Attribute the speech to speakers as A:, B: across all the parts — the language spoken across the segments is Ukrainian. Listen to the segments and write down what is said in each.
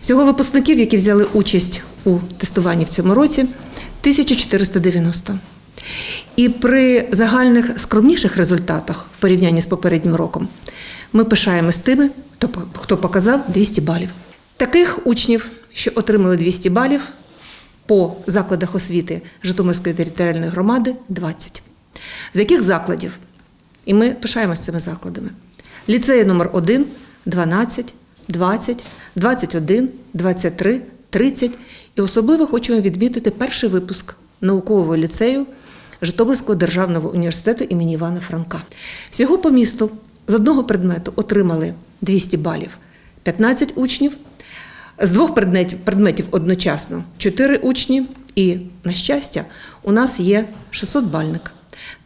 A: Всього випускників, які взяли участь у тестуванні в цьому році, 1490. І при загальних скромніших результатах в порівнянні з попереднім роком ми пишаємось тими, хто по- хто показав 200 балів. Таких учнів, що отримали 200 балів по закладах освіти Житомирської територіальної громади 20. З яких закладів? І ми пишаємось цими закладами. Ліцеї номер 1 12, 20, 21, 23, 30. І особливо хочемо відмітити перший випуск наукового ліцею Житомирського державного університету імені Івана Франка. Всього по місту з одного предмету отримали 200 балів 15 учнів, з двох предметів, предметів одночасно 4 учні, і, на щастя, у нас є 600 бальник.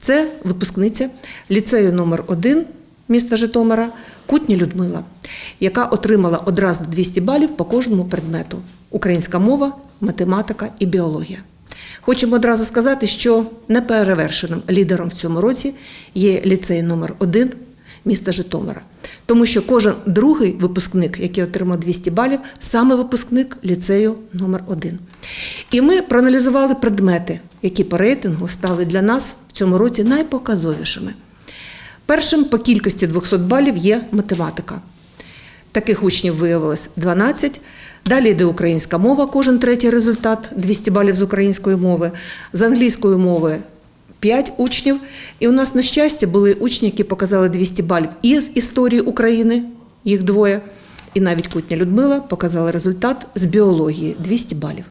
A: Це випускниця ліцею номер 1 міста Житомира Кутня Людмила, яка отримала одразу 200 балів по кожному предмету: українська мова, математика і біологія. Хочемо одразу сказати, що неперевершеним лідером в цьому році є ліцей номер 1 міста Житомира. Тому що кожен другий випускник, який отримав 200 балів, саме випускник ліцею номер 1 І ми проаналізували предмети, які по рейтингу стали для нас в цьому році найпоказовішими. Першим по кількості 200 балів є математика. Таких учнів виявилось 12. Далі йде українська мова, кожен третій результат 200 балів з української мови, з англійської мови 5 учнів. І у нас, на щастя, були учні, які показали 200 балів і з історії України, їх двоє, і навіть Кутня Людмила показала результат з біології 200 балів.